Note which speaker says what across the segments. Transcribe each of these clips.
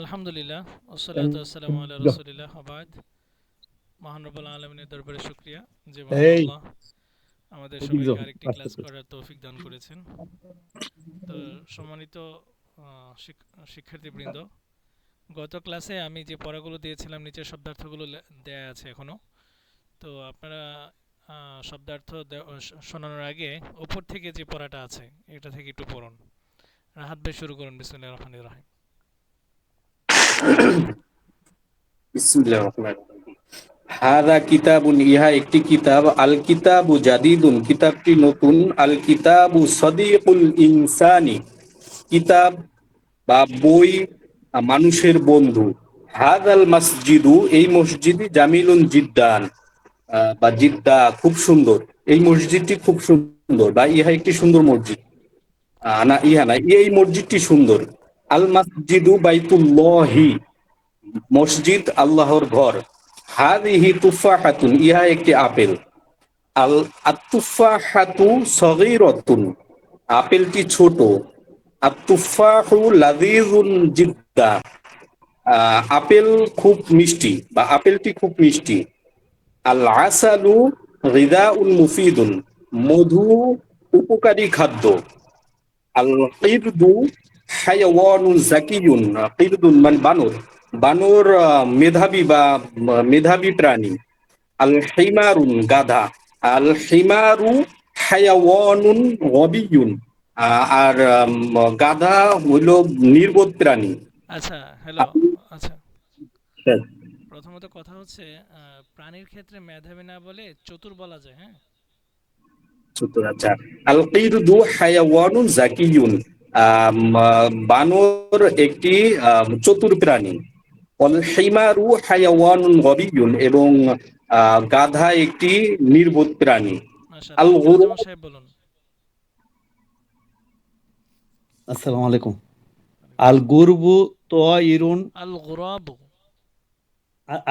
Speaker 1: আলহামদুলিল্লাহ ওসলাত আসসালামু আল্লাহ রসুলিল্লাহ আবাদ। মহানরবুল আলমিনের দরবারে শুক্রিয়া যে মহান। আল্লাহ আমাদের সবাইকে আরেকটি ক্লাস করার তৌফিক দান করেছেন। তো সম্মানিত শিক্ষার্থীবৃন্দ গত ক্লাসে আমি যে পড়াগুলো দিয়েছিলাম নিচের শব্দার্থগুলো দেয়া আছে এখনও। তো আপনারা শব্দার্থ শোনানোর আগে উপর থেকে যে পড়াটা আছে এটা থেকে একটু পড়ুন। রাহাত ভাই শুরু করুন
Speaker 2: বিসমিল্লাহির রহমানির রহিম। হাদা ইহা একটি কিতাব। আল কিতাবু জাদিদুন, কিতাবটি নতুন। আল কিতাবু সদিকুল ইনসানি, কিতাব বা বই মানুষের বন্ধু। হাদাল মসজিদু, এই মসজিদি জামিলুন জিদ্দান বা জিদ্দা, খুব সুন্দর। এই মসজিদটি খুব সুন্দর, বা ইহা একটি সুন্দর মসজিদ। না, ইহা না, এই মসজিদটি সুন্দর। আল মসজিদু বাইতুল্লাহি, মসজিদ আল্লাহর ঘর। হাদিহি তুফাহাতুন, ইহা একটি আপেল। আল আতুফাহাতু সগীরাতুন, আপেলটি ছোট। আতুফাহু লাযীজুন জিদ্দা। আপেল খুব মিষ্টি, বা আপেলটি খুব মিষ্টি। আল আসালু গিদাউন মুফিদুন, মধু উপকারী খাদ্য। আল কিরদু হায়াওয়ানুন জাকিয়ুন কিরদুন মানে বানর। বানর মেধাবী বা মেধাবী প্রাণী। আল হিমারুন গাধা। আল হিমারু হায়াওয়ানুন আহ, আর গাধা হইল নির্বোধ প্রাণী।
Speaker 1: আচ্ছা হ্যালো আচ্ছা। প্রথমত কথা হচ্ছে প্রাণীর ক্ষেত্রে মেধাবী না বলে চতুর বলা যায় হ্যাঁ?
Speaker 2: সত্তর আচ্ছা। আল কিরদু হায়াওয়ানুন আহ, বানর একটি চতুর প্রাণী। হায়াওয়ানুন এবং গাধা একটি নির্বোধ প্রাণী। আল
Speaker 3: আসসালামু আলাইকুম। আল গুরবু তোয়াইরুন
Speaker 1: আল গুরাবু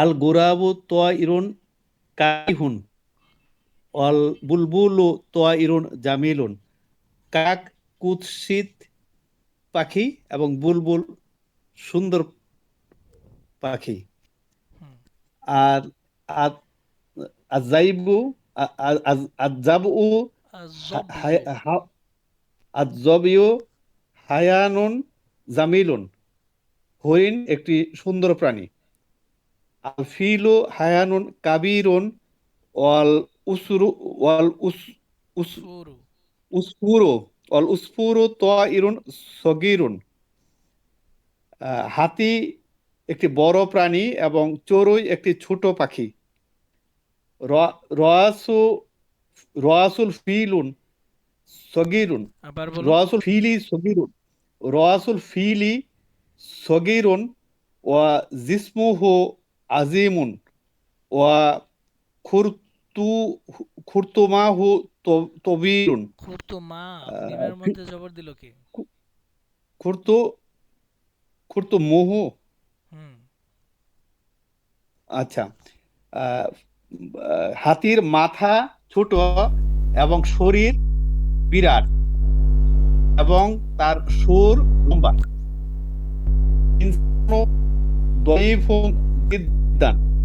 Speaker 3: আল গুরাবু তোয়াইরুন কাইহুন অল বুলবুলু তোয়াইরুন জামিলুন। কাক কুৎসিত পাখি এবং বুলবুল সুন্দর পাখি। আর আজ- আজাইবু আজাবু
Speaker 1: আয-যবু।
Speaker 3: হায়ানুন জামিলুন হরিণ একটি সুন্দর প্রাণী আল ফিলু হায়ানুন কাবিরুন ওয়াল উসরু ওয়াল উস উস
Speaker 1: সুরু।
Speaker 3: উসফুরু উসফুরু তোয়াইরুন সগিরুন হাতি একটি বড় প্রাণী এবং চড়ুই একটি ছোট পাখি। রয়াসু রয়াসুল ফিলুন সগিরুন। রয়াসুল ফিলি সগিরুন। রয়াসুল ফিলি সগিরুন ওয়া জিসমুহু আজিমুন ওয়া খুরতু ত- তবিরুন।
Speaker 1: খুরতুমা
Speaker 3: আহ,
Speaker 1: মিমের মধ্যে জবর দিল কি?
Speaker 3: খুরতু খুরতু মুহু। আচ্ছা হাতির মাথা ছোট এবং শরীর বিরাট এবং তার সুর লম্বা।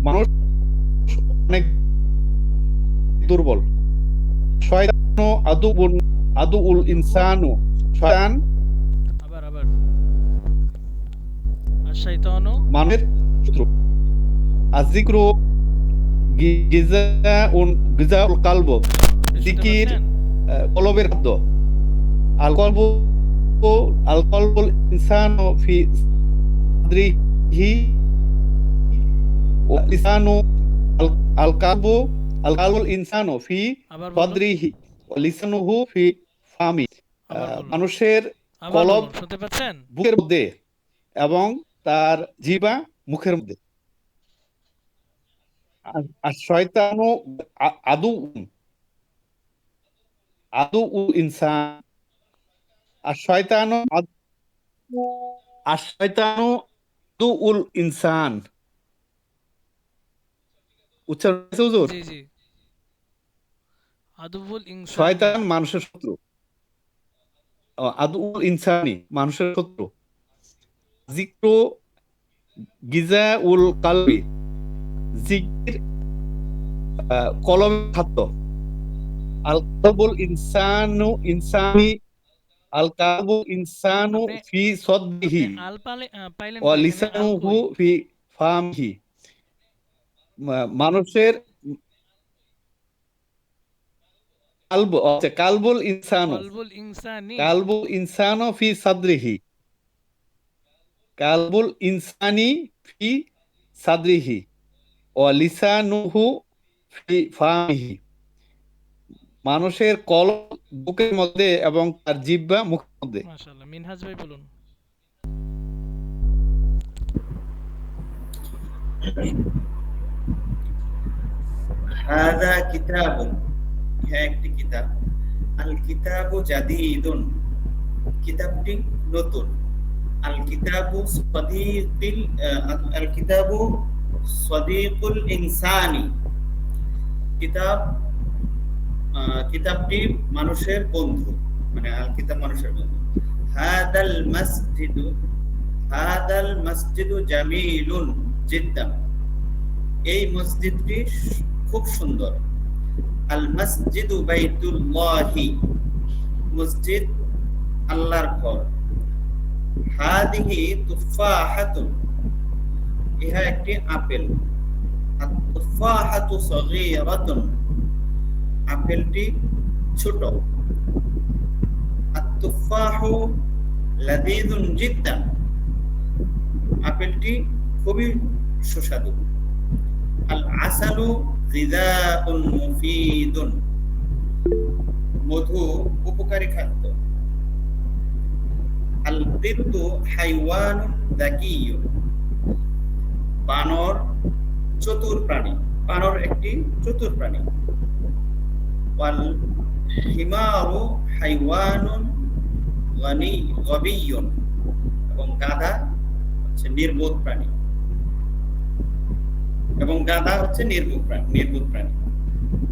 Speaker 3: মানুষ অনেক দুর্বল। শয়তানু আদুউন আদুউল ইনসানু শয়তান
Speaker 1: আবার আবার। আশাইতানু
Speaker 3: মানুষের শত্রু। আজিক্রু গিজাউন গিজাউল কালব। জিকির কলবের খাদ্য। আল কলবু আল কলবুল ইনসানু ফি সাদরিহি ওয়া লিসানু আল আল কালবু আল কালবুল ইনসানু ফি ওয়া লিসানুহু ফি ফামি। মানুষের কলব
Speaker 1: শুনতে পাচ্ছেন?
Speaker 3: বুকের মধ্যে এবং তার জিবা মুখের মধ্যে। আর- শয়তানু আদু আদু উ ইনসান। আর শয়তানু আর শয়তানু আদু উল ইনসান। উচ্চারণ
Speaker 1: জি জি। আদুবুল ইনসান।
Speaker 3: শয়তান মানুষের শত্রু। ও, আদু উল ইনসানি মানুষের শত্রু। জিক্র গিজা উল কালবি। জিকির আহ, কলমের খাদ্য। আল কালবুল ইনসানু ইনসানি আল কালবুল ইনসানু ফি
Speaker 1: আল পাইলেন
Speaker 3: ওয়া লিসানুহু ফি ফামহি। মানুষের কালব আচ্ছা কালবুল ইনসানু।
Speaker 1: কলবুল ইনসানি।
Speaker 3: কালবুল ইনসানু ফি সাদরিহি। কালবুল ইনসানি ফি সাদরিহি। ও লিসানুহু ফি ফামিহি মানুষের কলম বুকের মধ্যে এবং তার জিহ্বা মুখের মধ্যে।
Speaker 1: মাশাআল্লাহ মিনহাজ ভাই বলুন।
Speaker 4: হাদা কিতাবুন। একটি কিতাব। আল কিতাবটি নতুন। আল কিতাবু আল ইনসানি। কিতাব কিতাবটি মানুষের বন্ধু মানে আল কিতাব মানুষের বন্ধু। হাদাল মসজিদু হাদাল মসজিদু জামিলুন জিদ্দান এই মসজিদটি খুব সুন্দর। আল মসজিদু আল্লাহর ঘর। হাদিহি তুফাহাতুন ইহা একটি আপেল। তুফাহাতু সগীরাতুন, আপেলটি ছোট। আর তুফাহু লাযীযুন জিদ্দান আপেলটি খুবই সুস্বাদু। আল আসালু মধু উপকারী খাদ্য। আল যাকিয়ুন বানর চতুর প্রাণী। বানর একটি চতুর প্রাণী। ওয়াল এবং গাধা হচ্ছে নির্বোধ প্রাণী। এবং গাধা হচ্ছে নির্বোধ প্রাণী নির্বোধ প্রাণী।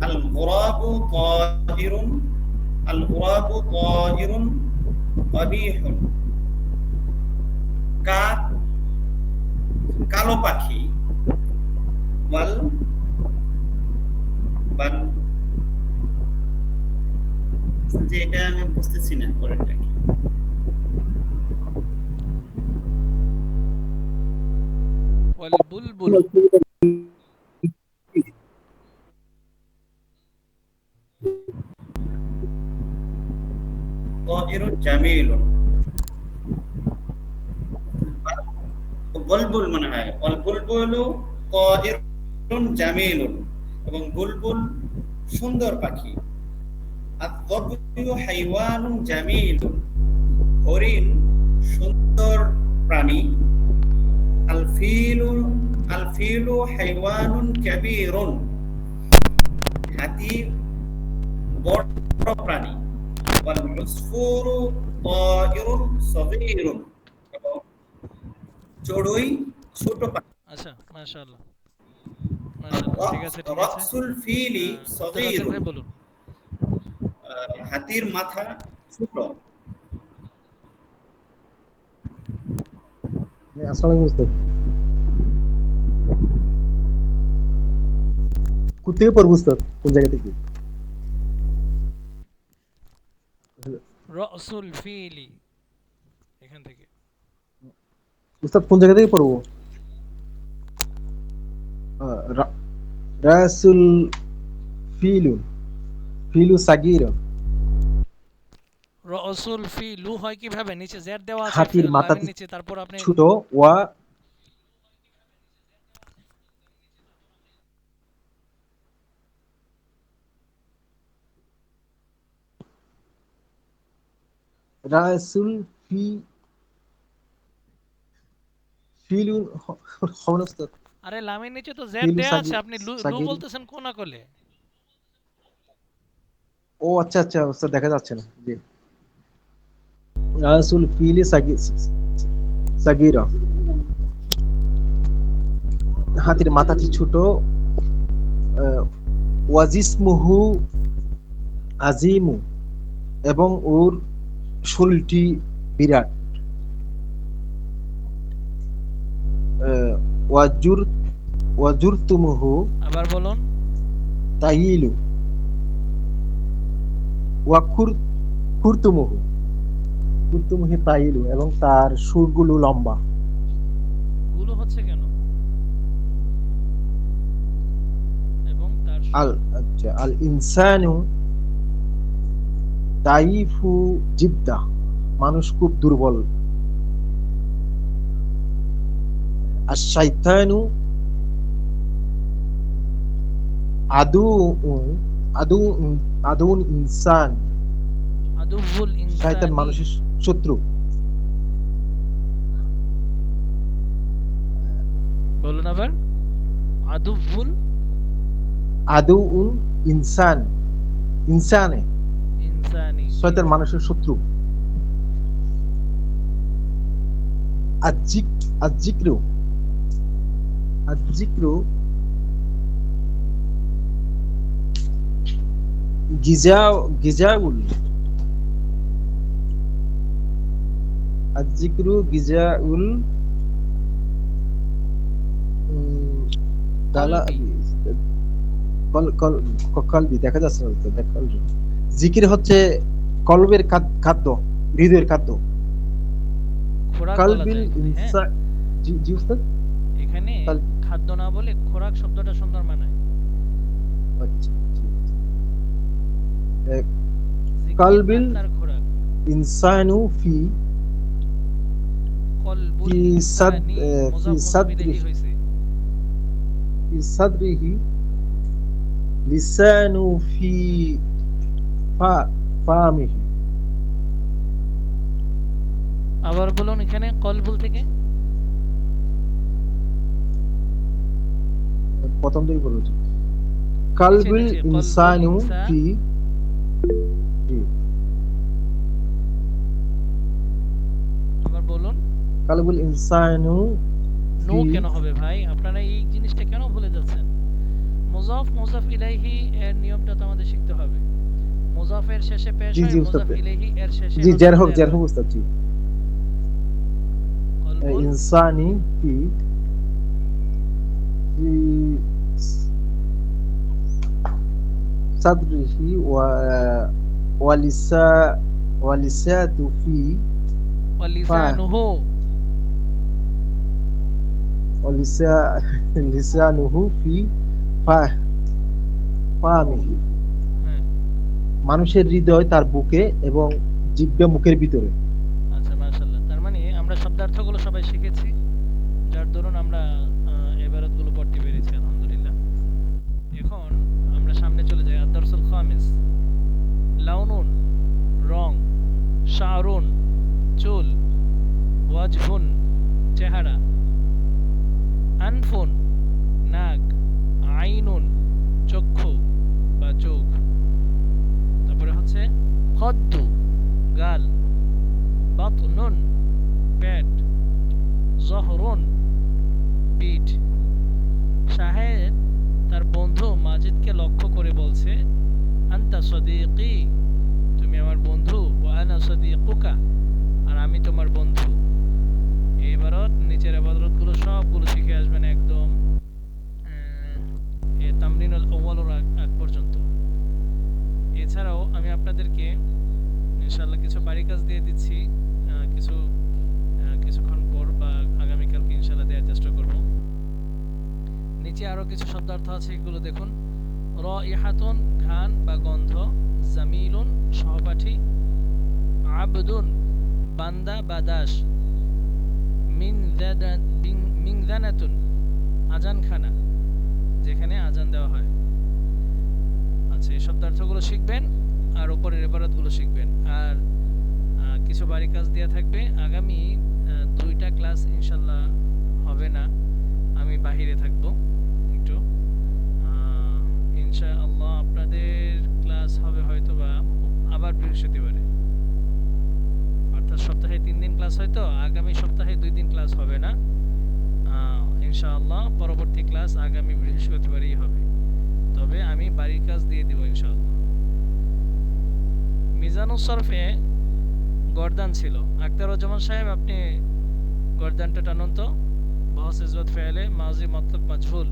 Speaker 4: আল গুরাবু তাহিরুন আল গুরাবু তাহিরুন কবিহুন। কাক, কালো পাখি, ওয়াল, বান। যে এটা আমি বুঝতেছি না পরেরটা কি। তাহিরুন জামিলুন বুলবুল মনে হয় অল বুলবুলু তাহিরুন জামিলুন এবং বুলবুল সুন্দর পাখি। হাইওয়ানুন জামিলুন হরিণ সুন্দর প্রাণী। আল ফিলু আল ফিলু হাইওয়ানুন কাবীরুন হাতি বড় প্রাণী। তায়িরুন সগীরুন। এবং চড়ুই ছোট পাখি
Speaker 1: আচ্ছা মাশাআল্লাহ। মাশাআল্লাহ ঠিক আছে ঠিক আছে।
Speaker 4: রাসুল ফিলি
Speaker 1: ভাই বলুন।
Speaker 4: হাতির মাথা ছোট।
Speaker 5: আসসালামু আলাইকুম। কোথা থেকে পড়ব উস্তাদ কোন জায়গা থেকে?
Speaker 1: রাসুল ফিলি। এখান থেকে।
Speaker 5: উস্তাদ কোন জায়গা থেকে পড়ব? রাসুল ফিলু ফিলু সাগির।
Speaker 1: রাসুল ফিলু হয় কীভাবে? নিচে জেড দেওয়া আছে
Speaker 5: হাতির মাথা
Speaker 1: নিচে তারপর আপনি
Speaker 5: ছোট ওয়া রাসুল ফি ফিলু হ- হবে
Speaker 1: আরে লামের নিচে তো জেড দেয়া আছে আপনি লু লু। বলতেছেন কোন আকলে
Speaker 5: ও আচ্ছা আচ্ছা স্যার দেখা যাচ্ছে না জি। রাসুল ফিলি সাগি সাগিরা। হাতির মাথাটি ছোট ওয়াজিসমুহু আজিমু এবং ওর শরীরটি বিরাট। ওয়াজুর
Speaker 1: আবার বলুন।
Speaker 5: তাইলু তাইলু এবং তার সুরগুলো লম্বা।
Speaker 1: গুলো হচ্ছে কেন? এবং তার
Speaker 5: আল আচ্ছা আল ইনসানু দাইফু জিদ্দা মানুষ খুব দুর্বল। আর শয়তানু আদু আদু আদুন ইনসান।
Speaker 1: আদুবুল
Speaker 5: শয়তান মানুষের শত্রু।
Speaker 1: বলুন আবার। আদুবুল
Speaker 5: আদু ইনসান ইনসানে।
Speaker 1: ইনসানি।
Speaker 5: শয়তান মানুষের শত্রু। আজিক আজিক্রু আজিক্রু গিজা গিজাউল। আজিক্রু গিজাউল দালা কল কল কলবি। দেখা যাচ্ছে না কলবি। জিকির হচ্ছে কলবের খাদ্য হৃদয়ের খাদ্য কালবিল
Speaker 1: হ্যাঁ?
Speaker 5: ইনসা জি জি উস্তাদ
Speaker 1: এখানে
Speaker 5: কাল-
Speaker 1: খাদ্য না বলে খোরাক শব্দটা সুন্দর মানায়
Speaker 5: আচ্ছা।
Speaker 1: জিকির
Speaker 5: কালবিল- ইনসানু ফি ফি সাদ- ফি
Speaker 1: মুজাফ
Speaker 5: সাদরি।
Speaker 1: ইলাইহি হইছে।
Speaker 5: ফি সাদরিহি লিসানু ফা ফামিহি
Speaker 1: আবার বলুন এখানে কলবুল থেকে
Speaker 5: প্রথম থেকে বলছি কালবিল ইনসানু ফি
Speaker 1: আবার বলুন।
Speaker 5: কালবিল ইনসানু
Speaker 1: নো কেন হবে ভাই? আপনারা এই জিনিসটা কেন ভুলে যাচ্ছেন? মুজাফ মুজাফ ইলাইহি এর নিয়মটা তো আমাদের শিখতে হবে। মুজাফের শেষে পেশ
Speaker 5: জি,
Speaker 1: হয়
Speaker 5: জি, উস্তাদ।
Speaker 1: মুজাফ ইলাইহি এর শেষে
Speaker 5: জি
Speaker 1: হচ্ছে
Speaker 5: জের হোক
Speaker 1: জের
Speaker 5: জের
Speaker 1: হয়।
Speaker 5: হোক উস্তাদ জি
Speaker 1: কলবুল
Speaker 5: ইনসানি ফি ফি সাদরিহি ওয়া ওয়ালিসা ওয়ালিসাতু ফি
Speaker 1: ওয়ালিসানুহু
Speaker 5: ওয়ালিসা লিসানুহু ফি ফা ফামিহি
Speaker 1: হ্যাঁ
Speaker 5: মানুষের হৃদয় তার বুকে এবং জিব্বা মুখের ভিতরে।
Speaker 1: আচ্ছা মাশাআল্লাহ। তার মানে আমরা শব্দার্থগুলো সবাই শিখেছি, যার দরুন আমরা এবারতগুলো পড়তে পেরেছি, আলহামদুলিল্লাহ। এখন আমরা সামনে চলে যাই আদারসুল খামিস। লাউনুন, রং, শাহরুন, চুল, ওয়াজহুন, চেহারা। আনফুন, নাক, আইনুন চক্ষু বা চোখ তারপরে হচ্ছে কদ্দু গাল, বাতনুন, পেট, জহরুন, পিঠ। শাহেদ তার বন্ধু মাজিদকে লক্ষ্য করে বলছে, আন্তা সদিকি, তুমি আমার বন্ধু ও আনা সদিকুকা, আর আমি তোমার বন্ধু। এই এবারত নিচের আবাদতগুলো সবগুলো শিখে আসবেন একদম তামরিনুল আগ পর্যন্ত। এছাড়াও আমি আপনাদেরকে ইনশাআল্লাহ কিছু বাড়ি কাজ দিয়ে দিচ্ছি কিছু কিছুক্ষণ পর বা আগামীকালকে ইনশাআল্লাহ দেওয়ার চেষ্টা করব। নিচে আরও কিছু শব্দার্থ আছে, এগুলো দেখুন। র ইহাতুন ঘান বা গন্ধ, জামিলুন, সহপাঠী, আবদুন, বান্দা বা দাস মিংদানাতুন আজানখানা, যেখানে আজান দেওয়া হয়। আচ্ছা এই শব্দার্থগুলো শিখবেন। আর উপরের এবারতগুলো শিখবেন। আর কিছু বাড়ি কাজ দেওয়া থাকবে। আগামী দুইটা ক্লাস ইনশাল্লাহ হবে না। আমি বাহিরে থাকব একটু। ইনশাআল্লাহ আপনাদের ক্লাস হবে হয়তো বা আবার বৃহস্পতিবারে। অর্থাৎ সপ্তাহে তিন দিন ক্লাস হয়তো, আগামী সপ্তাহে দুই দিন ক্লাস হবে না। ইনশাআল্লাহ পরবর্তী ক্লাস আগামী বৃহস্পতিবারই হবে। তবে আমি বাড়ির কাজ দিয়ে দিব ইনশাআল্লাহ। মিজানুস সরফে গর্দান ছিল। আক্তারুজ্জামান সাহেব, আপনি গর্দানটা টানুন তো। বহস ইজবত ফেলে মাজি মতলব মজহুল।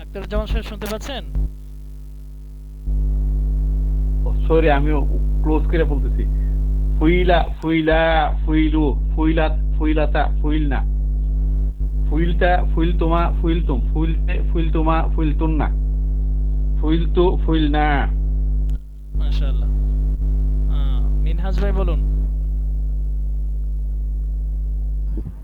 Speaker 1: আখতারুজ্জামান সাহেব, শুনতে পাচ্ছেন?
Speaker 6: সরি আমি ক্লোজ করে বলতেছি। ফুইলা ফুইলা ফুইলু ফুইলাত ফুইলাতা ফুইলনা। ফুইলতা ফুইলতুমা ফুইলতুম ফুইলতে ফুইলতুমা ফুইলতুন্না। ফুইলতু ফুইলনা।
Speaker 1: মাশাআল্লাহ। মিনহাজ ভাই বলুন।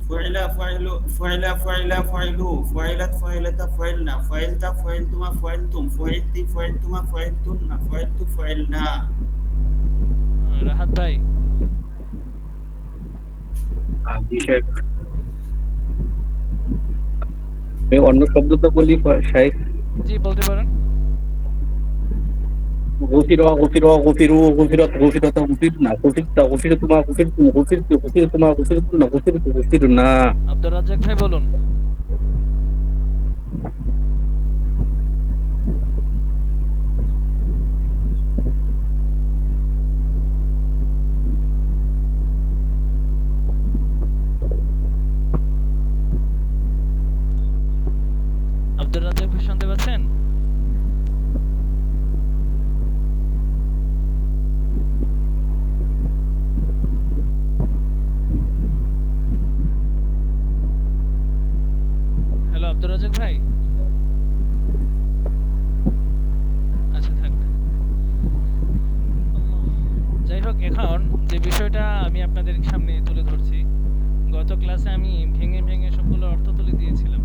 Speaker 4: ফুইলা ফুইলু ফুইলা ফুইলা ফুইলু ফুইলাত ফুইলাতা ফুইলনা। ফুইলতা ফুইলতুমা ফুইলতুম ফুইলতি ফুইলতুমা ফুইলতুন্না ফুইলতু
Speaker 1: ফুইলনা। রাহাত ভাই।
Speaker 2: অন্য শব্দ তো বলি শেখ
Speaker 1: জি বলতে পারেন
Speaker 2: غفر غفر غفروا غفرت غفرت غفرنا غفرت غفرتما غفرتم غفرت غفرتما غفرتن غفرت غفرنا
Speaker 1: আব্দুর রাজ্জাক ভাই বলুন আব্দুর ভাই? আচ্ছা থাক। যাই হোক, এখন যে বিষয়টা আমি আপনাদের সামনে তুলে ধরছি, গত ক্লাসে আমি ভেঙে ভেঙে সবগুলো অর্থ তুলে দিয়েছিলাম।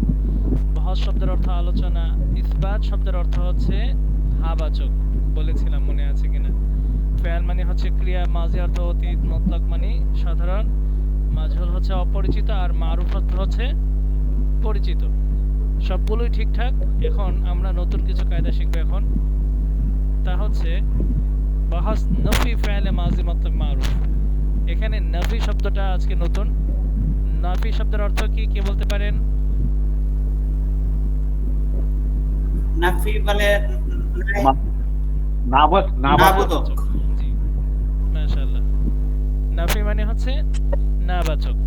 Speaker 1: শব্দের অর্থ আলোচনা ইসবাত শব্দের অর্থ হচ্ছে হাবাচক, বলেছিলাম মনে আছে কিনা। ফেয়াল মানে হচ্ছে ক্রিয়া, মাঝি অর্থ, অতীত মতলক মানে সাধারণ। মাজহুল হচ্ছে অপরিচিত আর মারুফ অর্থ হচ্ছে পরিচিত। সবগুলোই ঠিকঠাক। এখন আমরা নতুন কিছু কায়দা শিখব এখন। তা হচ্ছে বাহাস নফি ফেলে মাজি মতলব মারুফ। এখানে নফি শব্দটা আজকে নতুন। নফি শব্দের অর্থ কি কে বলতে পারেন?
Speaker 4: নাফি মানে
Speaker 6: নাবাত নাবাত।
Speaker 1: জি মাশাআল্লাহ। নফি মানে হচ্ছে নাবাচক।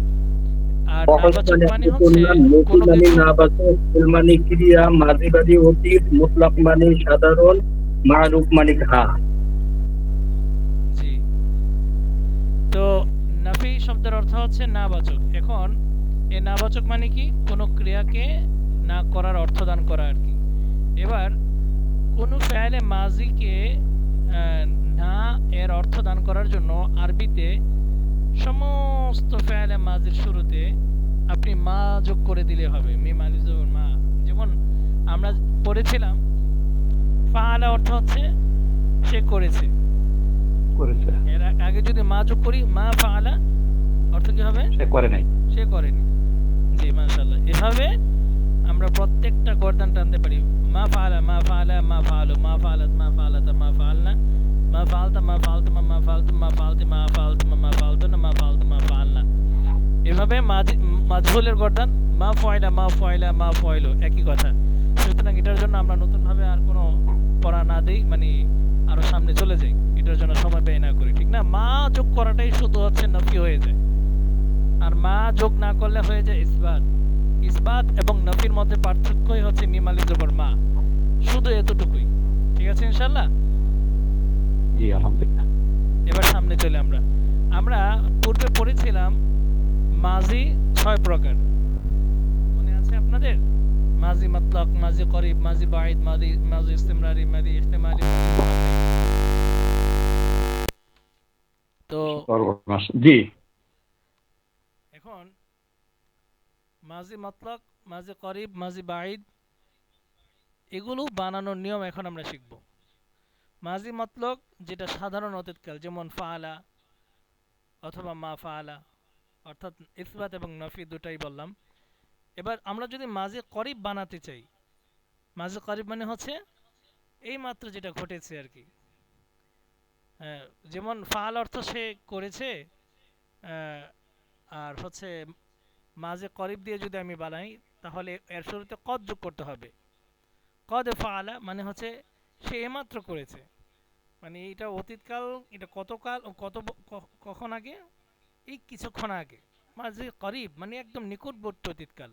Speaker 1: মানে কোন
Speaker 2: মানে নাবাচক মানে ক্রিয়া মাঝিবাদী অতীত মুতলাক মানে সাধারণ মারুফ মানে ঘা।
Speaker 1: তো নাফি শব্দের অর্থ হচ্ছে নাবাচক এখন এই নাবাচক মানে কি? কোনো ক্রিয়াকে না করার অর্থ দান করা আর কি। এবার কোনো ফেলে মাজিকে না এর অর্থ দান করার জন্য আরবিতে সমস্ত ফেলে মাজির শুরুতে আপনি মা যোগ করে দিলে হবে। মিম আলিফ জবর মা। যেমন আমরা পড়েছিলাম ফাআলা অর্থ হচ্ছে সে করেছে।
Speaker 6: করেছে।
Speaker 1: এর আগে যদি মা যোগ করি মা ফাআলা অর্থ কি হবে?
Speaker 6: সে করে নাই।
Speaker 1: সে করেনি জি মাশাআল্লাহ। এভাবে আমরা প্রত্যেকটা গর্দান টানতে পারি। মা ফালা মা ফালা মা ফাআলু মা ফাআলাত মা ফাআলাতা মা ফাআলনা এভাবে মাজহুলের গর্দান মা ফয়লা মা ফয়লা, মা ফয়লু, একই কথা। সুতরাং এটার জন্য আমরা নতুনভাবে আর কোনো পড়া না দেই মানে আরও সামনে চলে যাই। এটার জন্য সময় ব্যয় না করি, ঠিক না? মা যোগ করাটাই শুধু হচ্ছে নফি হয়ে যায়। আর মা যোগ না করলে হয়ে যায় ইসবাত। ইসবাত এবং নফির মধ্যে পার্থক্যই হচ্ছে মিমালি জবর মা শুধু এতটুকুই। ঠিক আছে ইনশাল্লাহ
Speaker 6: জি আলহামদুলিল্লাহ।
Speaker 1: এবার সামনে চলে আমরা। আমরা পূর্বে পড়েছিলাম মাজি ছয় প্রকার। মনে আছে আপনাদের? মাজি মতলক মাজি করিব মাজি বাঈদ মাজি মাজি ইস্তিমরারি মাজি ইহতিমালি তো
Speaker 6: জি।
Speaker 1: এখন মাজি মতলক মাজি করিব মাজি বাঈদ এগুলো বানানোর নিয়ম এখন আমরা শিখব। মাজি মতলক যেটা সাধারণ অতীতকাল যেমন ফাআলা অথবা মা ফাআলা অর্থাৎ ইসবাত এবং নফি দুটাই বললাম। এবার আমরা যদি মাজি করিব বানাতে চাই মাজি করিব মানে হচ্ছে এই মাত্র যেটা ঘটেছে আর কি। হ্যাঁ, যেমন ফাল অর্থ সে করেছে আর হচ্ছে মাঝে করিব দিয়ে যদি আমি বানাই তাহলে এর শুরুতে কদ যোগ করতে হবে। কদ ফালা মানে হচ্ছে সে এমাত্র করেছে। মানে এটা অতীতকাল এটা কতকাল কত কখন আগে? এই কিছুক্ষণ আগে। মাঝে করিব মানে একদম নিকটবর্তী অতীতকাল।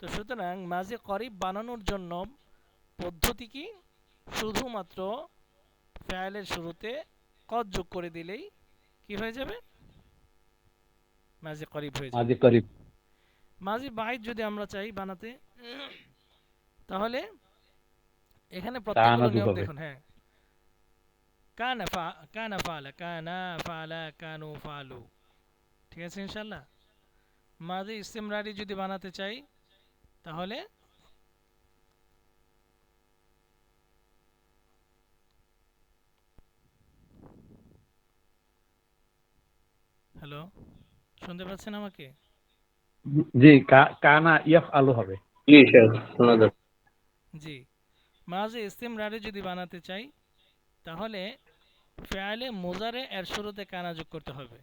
Speaker 1: তো সুতরাং মাঝে করিব বানানোর জন্য পদ্ধতি কি? শুধুমাত্র ফ্যালের শুরুতে কদ যোগ করে দিলেই কি হয়ে যাবে? মাঝে করিব হয়ে যাবে।
Speaker 6: মাঝে করিব।
Speaker 1: মাঝি বাইট যদি আমরা চাই বানাতে তাহলে এখানে প্রত্যেকগুলো নিয়ম দেখুন হ্যাঁ। কানা ফা কানা ফালা কানা ফালা কানু ফালু ঠিক আছে ইনশাল্লাহ? মাঝি ইস্তেমরারি যদি বানাতে চাই তাহলে হ্যালো শুনতে পাচ্ছেন আমাকে?
Speaker 6: জি কা- কানা ইয়াফ আলু হবে।
Speaker 2: জি শেখ শোনা যাচ্ছে।
Speaker 1: জি মাঝে ইস্তেমরারে যদি বানাতে চাই তাহলে ফেয়ালে মোজারে এর শুরুতে কানা যোগ করতে হবে।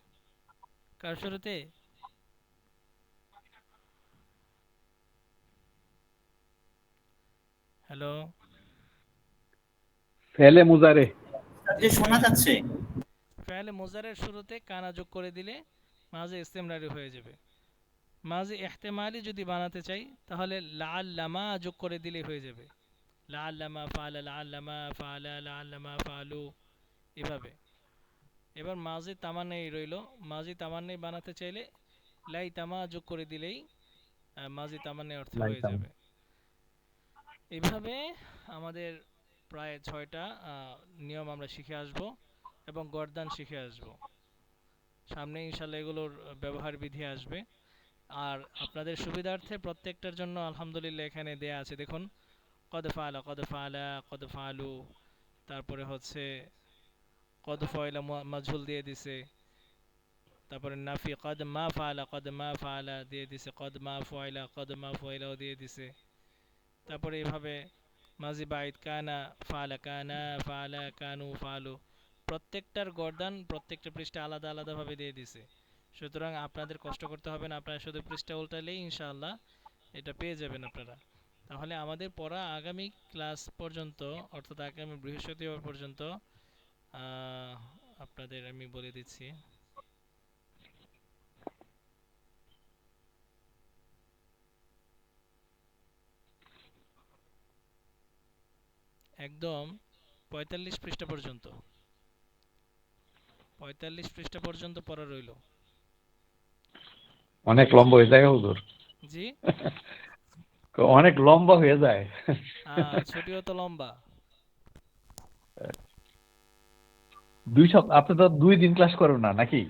Speaker 1: কার শুরুতে? হ্যালো?
Speaker 6: ফেলে মুজারে।
Speaker 4: যে শোনা যাচ্ছে?
Speaker 1: ফেয়ালে মোজারের শুরুতে কানা যোগ করে দিলে মাঝে ইস্তেমরারি হয়ে যাবে। মাঝে এহতেমালি যদি বানাতে চাই তাহলে লাল লামা যোগ করে দিলে হয়ে যাবে। লাল লামা ফালা লাল লামা ফালা লাল লামা ফালু। এভাবে। এবার মাঝে তামান্নাই রইল। মাঝি তামান্নাই বানাতে চাইলে লাই তামা যোগ করে দিলেই মাঝি তামান্নাই অর্থ হয়ে যাবে। এইভাবে আমাদের প্রায় ছয়টা নিয়ম আমরা শিখে আসব এবং গর্দান শিখে আসব। সামনে ইনশাল্লাহ এগুলোর ব্যবহার বিধি আসবে। আর আপনাদের সুবিধার্থে প্রত্যেকটার জন্য আলহামদুলিল্লাহ এখানে দেয়া আছে। দেখুন কদ ফালা কদ ফালা কদ ফালু তারপরে হচ্ছে কদ ফয়লা মাজহুল দিয়ে দিছে তারপরে নাফি কদ মা ফালা কদ মা ফালা দিয়ে দিছে কদ মা ফয়লা কদ মা ফয়লাও দিয়ে দিছে তারপরে এভাবে মাজি বাইত কানা ফালা কানা ফালা, কানু ফালু, প্রত্যেকটার গর্দান প্রত্যেকটা পৃষ্ঠা আলাদা আলাদাভাবে দিয়ে দিছে। সুতরাং আপনাদের কষ্ট করতে হবে না, আপনারা শুধু পৃষ্ঠা উল্টালেই ইনশাআল্লাহ এটা পেয়ে যাবেন আপনারা। তাহলে আমাদের পড়া আগামী ক্লাস পর্যন্ত, অর্থাৎ আগামী বৃহস্পতিবার পর্যন্ত আপনাদের আমি বলে দিচ্ছি। একদম পঁয়তাল্লিশ পৃষ্ঠা পর্যন্ত। পঁয়তাল্লিশ পৃষ্ঠা পর্যন্ত পড়া রইল।
Speaker 6: অনেক লম্বা হয়ে যায় হুজুর।
Speaker 1: জি?
Speaker 6: অনেক লম্বা হয়ে যায়।
Speaker 1: ছুটিও তো লম্বা।
Speaker 6: দুই সপ্তাহ আপনি তো দুই দিন ক্লাস করেন না নাকি?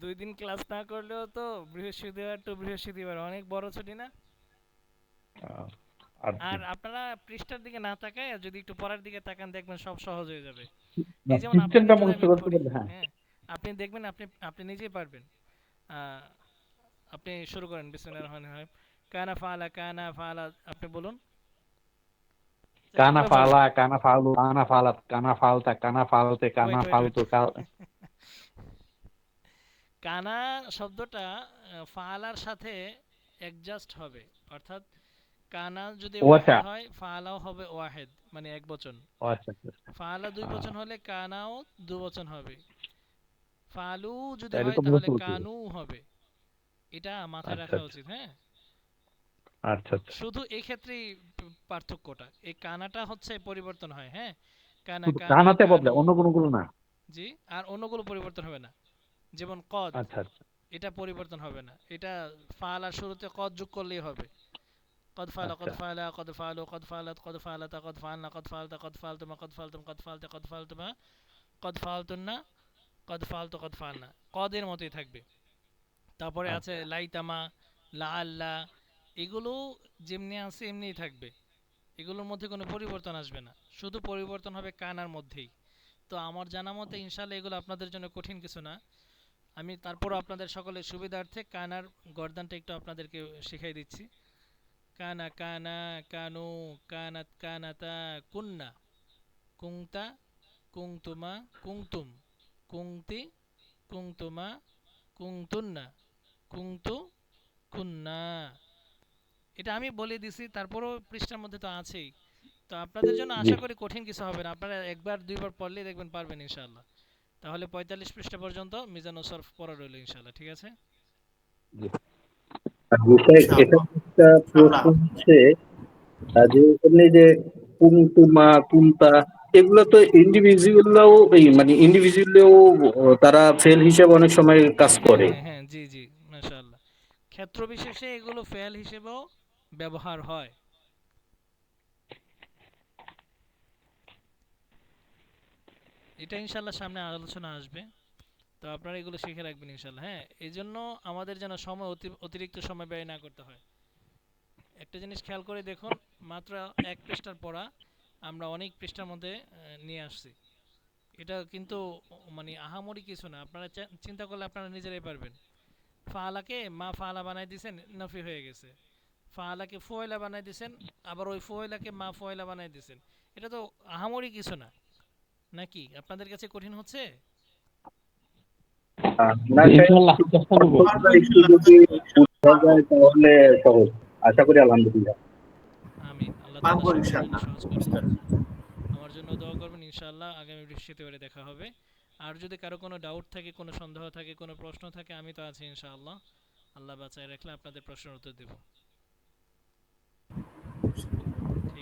Speaker 1: দুই দিন ক্লাস না করলেও তো বৃহস্পতিবার টু বৃহস্পতিবার অনেক বড় ছুটি না?
Speaker 6: আর
Speaker 1: আপনারা পৃষ্ঠার দিকে না তাকায় যদি একটু পড়ার দিকে তাকান দেখবেন সব সহজ হয়ে যাবে।
Speaker 6: হ্যাঁ।
Speaker 1: হ্যাঁ আপনি দেখবেন আপনি আপনি নিজেই পারবেন। আপনি শুরু করেন বিসমিল্লাহির রহমানির রহিম। কানা ফালা কানা ফালা আপনি বলুন।
Speaker 6: কানা? ফালা কানা ফালু কানা ফালাত কানা ফালতা কানা ফালতে কানা. ফালতু
Speaker 1: কানা শব্দটা ফালার সাথে অ্যাডজাস্ট হবে অর্থাৎ কানা যদি ওয়াহেদ। হয় ফালাও হবে ওয়াহেদ মানে এক বচন
Speaker 6: আচ্ছা।
Speaker 1: ফালা দুই বচন হলে কানাও দুই বচন হবে ফালু যদি হয় তাহলে। কানু হবে এটা মাথায়
Speaker 6: আচ্ছা,
Speaker 1: রাখা
Speaker 6: আচ্ছা।
Speaker 1: উচিত হ্যাঁ
Speaker 6: আচ্ছা আচ্ছা।
Speaker 1: শুধু এই ক্ষেত্রেই পার্থক্যটা। এই কানাটা হচ্ছে পরিবর্তন হয় হ্যাঁ? কানা
Speaker 6: কানাতে বদলে অন্য কোনো গুলো না।
Speaker 1: জি আর অন্যগুলো পরিবর্তন হবে না। যেমন কদ
Speaker 6: আচ্ছা আচ্ছা।
Speaker 1: এটা পরিবর্তন হবে না। এটা ফাল আর শুরুতে কদ যোগ করলেই হবে। কদ ফালা কদ
Speaker 6: আচ্ছা।
Speaker 1: ফালা কদ ফালু কদ ফালাত কদ ফালাতা কদ ফালনা কদ ফালতা কদ ফালতুমা কদ ফালতুম কদ ফালতা কদ ফালতুমা কদ ফালতুন্না কদ ফালতু কদ ফালনা। কদের মতোই থাকবে। তারপরে আছে লাইতামা লা আল্লাহ এগুলো যেমনি আছে, এমনিই থাকবে। এগুলোর মধ্যে কোনো পরিবর্তন আসবে না। শুধু পরিবর্তন হবে কানার মধ্যেই। তো আমার জানা মতে ইনশাল্লাহ এগুলো আপনাদের জন্য কঠিন কিছু না। আমি তারপরও আপনাদের সকলের সুবিধার্থে কানার গর্দানটা একটু আপনাদেরকে শিখাই দিচ্ছি। কানা কানা, কানু, কানাত, কানাতা, কুন্না। কুংতা, কুংতুমা, কুংতুম। কুংতি, কুংতুমা, কুংতুন্না। কুংতু, কুন্না। এটা আমি বলে দিছি তারপরও পৃষ্ঠার মধ্যে তো আছেই। তো আপনাদের জন্য আশা করি কঠিন কিছু হবে না। আপনারা একবার দুইবার পড়লেই দেখবেন পারবেন ইনশাআল্লাহ। তাহলে পঁয়তাল্লিশ পৃষ্ঠা পর্যন্ত মিজান ও সরফ পড়া রইল ইনশাআল্লাহ ঠিক আছে?
Speaker 2: আর বিষয় এটা একটা প্রশ্ন হচ্ছে যে এখানে যে কুমতুমা কুমতা এগুলো তো ইন্ডিভিজুয়ালও এই মানে ইন্ডিভিজুয়ালও তারা ফেল হিসেবে অনেক সময় কাজ করে।
Speaker 1: হ্যাঁ হ্যাঁ জি জি মাশাআল্লাহ। ক্ষেত্র বিশেষে এগুলো ফেল হিসেবেও ব্যবহার হয়। এটা ইনশাল্লাহ সামনে আলোচনা আসবে। তো আপনারা এগুলো শিখে রাখবেন ইনশাল্লাহ হ্যাঁ? এই জন্য আমাদের যেন সময় অতিরিক্ত সময় ব্যয় না করতে হয়। একটা জিনিস খেয়াল করে দেখুন, মাত্র এক পৃষ্ঠার পড়া আমরা অনেক পৃষ্ঠার মধ্যে নিয়ে আসছি। এটা কিন্তু মানে আহামরি কিছু না, আপনারা চিন্তা করলে আপনারা নিজেরাই পারবেন। ফালাকে মা ফালা বানাই দিয়েছেন নফি হয়ে গেছে। ফালাকে ফোয়লা বানাই দিয়েছেন আবার ওই ফোয়লাকে মা ফোয়লা বানাই দিয়েছেন এটা তো আহামরি কিছু না। নাকি? আপনাদের কাছে কঠিন হচ্ছে?
Speaker 2: আশা করি আলহামদুলিল্লাহ।
Speaker 1: আমার জন্য দোয়া করবেন ইনশাআল্লাহ আগামী বৃহস্পতিবারে দেখা হবে। আর যদি কারও কোনো ডাউট থাকে কোনো সন্দেহ থাকে কোনো প্রশ্ন থাকে আমি তো আছি ইনশাআল্লাহ। আল্লাহ বাঁচায় রাখলে আপনাদের প্রশ্নের উত্তর দেব ঠিক